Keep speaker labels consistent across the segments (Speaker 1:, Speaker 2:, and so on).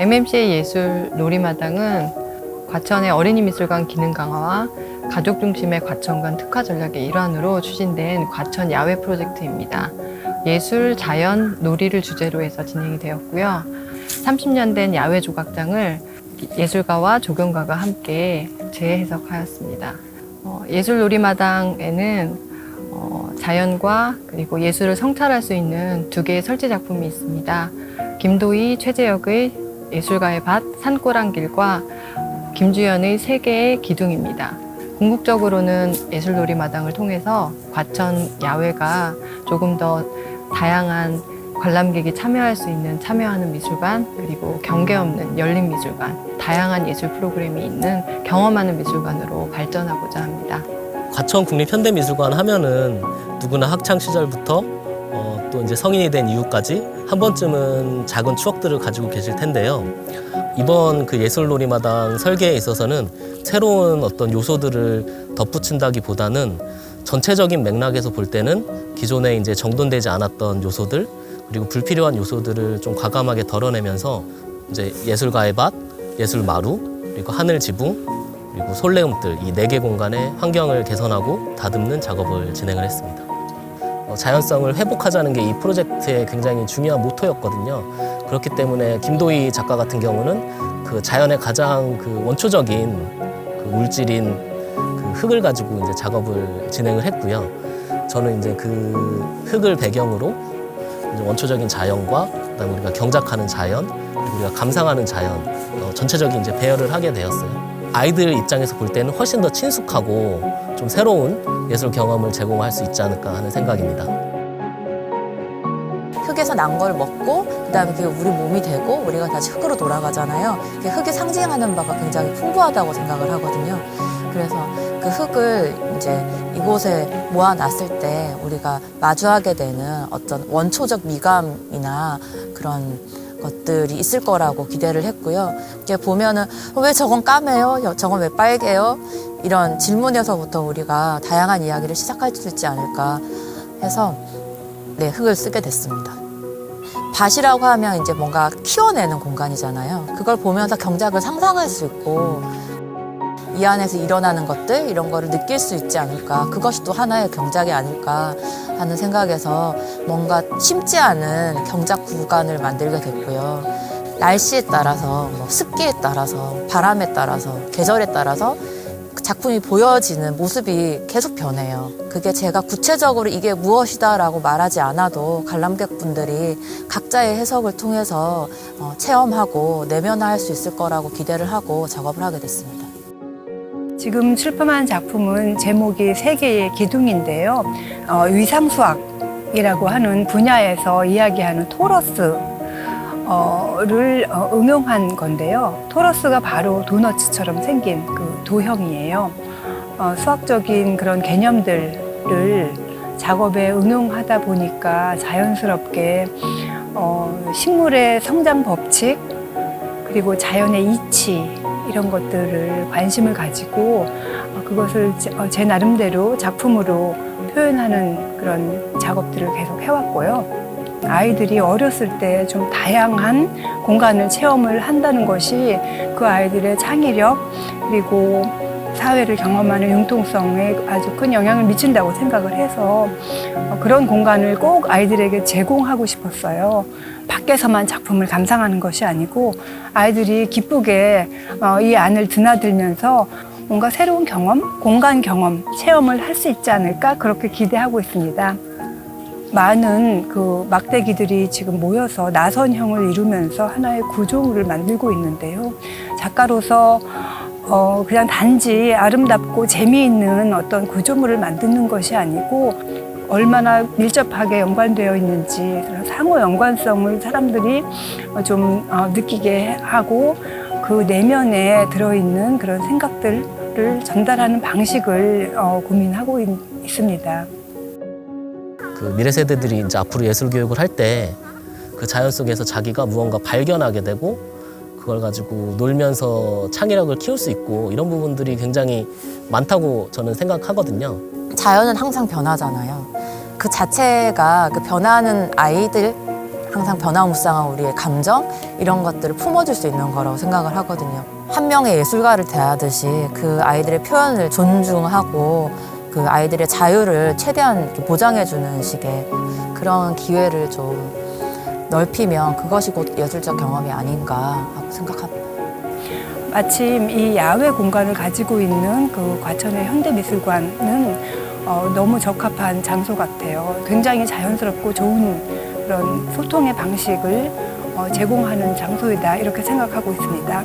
Speaker 1: MMC의 예술 놀이마당은 과천의 어린이 미술관 기능 강화와 가족 중심의 과천관 특화 전략의 일환으로 추진된 과천 야외 프로젝트입니다. 예술, 자연, 놀이를 주제로 해서 진행이 되었고요. 30년 된 야외 조각장을 예술가와 조경가가 함께 재해석하였습니다. 어, 예술 놀이마당에는 어, 자연과 그리고 예술을 성찰할 수 있는 두 개의 설치 작품이 있습니다. 김도희, 최재혁의 예술가의 밭, 산꼬랑길과 김주연의 세 개의 기둥입니다. 궁극적으로는 예술놀이 마당을 통해서 과천 야외가 조금 더 다양한 관람객이 참여할 수 있는 참여하는 미술관 그리고 경계 없는 열린 미술관 다양한 예술 프로그램이 있는 경험하는 미술관으로 발전하고자 합니다.
Speaker 2: 과천 국립 현대미술관 하면은 누구나 학창 시절부터 어, 또 이제 성인이 된 이후까지 한 번쯤은 작은 추억들을 가지고 계실 텐데요. 이번 그 예술놀이마당 설계에 있어서는 새로운 어떤 요소들을 덧붙인다기보다는 전체적인 맥락에서 볼 때는 기존에 이제 정돈되지 않았던 요소들 그리고 불필요한 요소들을 좀 과감하게 덜어내면서 이제 예술가의 밭, 예술 마루 그리고 하늘 지붕 그리고 솔레음들 이 네 개 공간의 환경을 개선하고 다듬는 작업을 진행을 했습니다. 어, 자연성을 회복하자는 게 이 프로젝트의 굉장히 중요한 모토였거든요. 그렇기 때문에 김도희 작가 같은 경우는 그 자연의 가장 그 원초적인 그 물질인 그 흙을 가지고 이제 작업을 진행을 했고요. 저는 이제 그 흙을 배경으로 이제 원초적인 자연과 그다음에 우리가 경작하는 자연 우리가 감상하는 자연 어, 전체적인 이제 배열을 하게 되었어요. 아이들 입장에서 볼 때는 훨씬 더 친숙하고 좀 새로운 예술 경험을 제공할 수 있지 않을까 하는 생각입니다.
Speaker 3: 흙에서 난 걸 먹고 그다음에 그게 우리 몸이 되고 우리가 다시 흙으로 돌아가잖아요. 흙이 상징하는 바가 굉장히 풍부하다고 생각을 하거든요. 그래서 그 흙을 이제 이곳에 모아놨을 때 우리가 마주하게 되는 어떤 원초적 미감이나 그런 것들이 있을 거라고 기대를 했고요. 이렇게 보면은 왜 저건 까매요? 저건 왜 빨개요? 이런 질문에서부터 우리가 다양한 이야기를 시작할 수 있지 않을까 해서 네, 흙을 쓰게 됐습니다. 밭이라고 하면 이제 뭔가 키워내는 공간이잖아요. 그걸 보면서 경작을 상상할 수 있고 이 안에서 일어나는 것들 이런 거를 느낄 수 있지 않을까. 그것이 또 하나의 경작이 아닐까 하는 생각에서 뭔가 심지 않은 경작 구간을 만들게 됐고요. 날씨에 따라서 뭐 습기에 따라서 바람에 따라서 계절에 따라서 작품이 보여지는 모습이 계속 변해요. 그게 제가 구체적으로 이게 무엇이다라고 말하지 않아도 관람객분들이 각자의 해석을 통해서 어, 체험하고 내면화할 수 있을 거라고 기대를 하고 작업을 하게 됐습니다.
Speaker 4: 지금 출품한 작품은 제목이 세계의 기둥인데요. 어, 위상수학이라고 하는 분야에서 이야기하는 토러스를 어, 응용한 건데요. 토러스가 바로 도너츠처럼 생긴 그 도형이에요. 어, 수학적인 그런 개념들을 작업에 응용하다 보니까 자연스럽게 어, 식물의 성장 법칙 그리고 자연의 이치 이런 것들을 관심을 가지고 어, 그것을 제, 어, 제 나름대로 작품으로 표현하는 그런 작업들을 계속 해왔고요. 아이들이 어렸을 때 좀 다양한 공간을 체험을 한다는 것이 그 아이들의 창의력 그리고 사회를 경험하는 융통성에 아주 큰 영향을 미친다고 생각을 해서 어, 그런 공간을 꼭 아이들에게 제공하고 싶었어요. 밖에서만 작품을 감상하는 것이 아니고 아이들이 기쁘게 어, 이 안을 드나들면서 뭔가 새로운 경험, 공간 경험, 체험을 할 수 있지 않을까 그렇게 기대하고 있습니다. 많은 그 막대기들이 지금 모여서 나선형을 이루면서 하나의 구조물을 만들고 있는데요. 작가로서 어, 그냥 단지 아름답고 재미있는 어떤 구조물을 만드는 것이 아니고 얼마나 밀접하게 연관되어 있는지 그런 상호 연관성을 사람들이 어, 좀 어, 느끼게 하고 그 내면에 들어있는 그런 생각들을 전달하는 방식을 어, 고민하고 있, 있습니다.
Speaker 2: 그 미래 세대들이 이제 앞으로 예술 교육을 할 때 그 자연 속에서 자기가 무언가 발견하게 되고 그걸 가지고 놀면서 창의력을 키울 수 있고 이런 부분들이 굉장히 많다고 저는 생각하거든요.
Speaker 3: 자연은 항상 변하잖아요. 그 자체가 그 변하는 아이들 항상 변화무쌍한 우리의 감정 이런 것들을 품어줄 수 있는 거라고 생각을 하거든요. 한 명의 예술가를 대하듯이 그 아이들의 표현을 존중하고 그 아이들의 자유를 최대한 보장해주는 식의 그런 기회를 좀 넓히면 그것이 곧 예술적 경험이 아닌가 하고 생각합니다.
Speaker 4: 마침 이 야외 공간을 가지고 있는 그 과천의 현대미술관은 어, 너무 적합한 장소 같아요. 굉장히 자연스럽고 좋은 그런 소통의 방식을 어, 제공하는 장소이다 이렇게 생각하고 있습니다.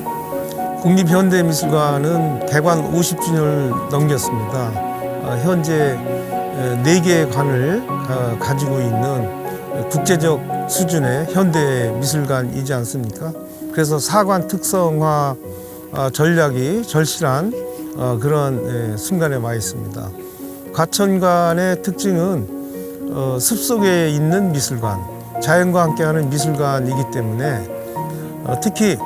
Speaker 5: 국립현대미술관은 개관 50주년을 넘겼습니다. 어, 현재 네개의 관을 어, 가지고 있는 국제적 수준의 현대 미술관이지 않습니까? 그래서 사관 특성화 어, 전략이 절실한 어, 그런 예, 순간에 와 있습니다. 과천관의 특징은 어, 숲속에 있는 미술관, 자연과 함께하는 미술관이기 때문에 어, 특히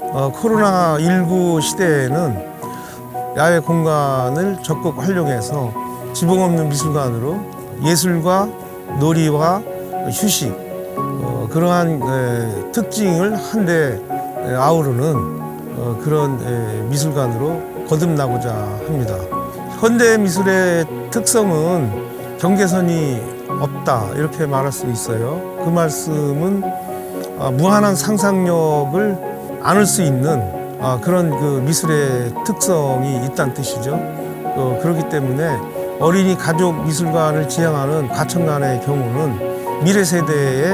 Speaker 5: 어, 코로나19 시대에는 야외 공간을 적극 활용해서 지붕 없는 미술관으로 예술과 놀이와 휴식 어, 그러한 에, 특징을 한데 에, 아우르는 어, 그런 에, 미술관으로 거듭나고자 합니다. 현대 미술의 특성은 경계선이 없다 이렇게 말할 수 있어요. 그 말씀은 아, 무한한 상상력을 안을 수 있는 아, 그런 그 미술의 특성이 있다는 뜻이죠. 어, 그렇기 때문에 어린이 가족 미술관을 지향하는 과천관의 경우는 미래 세대의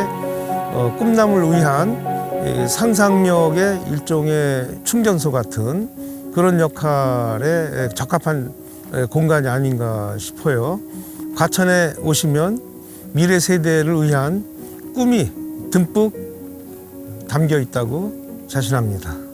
Speaker 5: 어, 꿈남을 위한 이 상상력의 일종의 충전소 같은 그런 역할에 적합한 에, 공간이 아닌가 싶어요. 과천에 오시면 미래 세대를 위한 꿈이 듬뿍 담겨 있다고 자신합니다.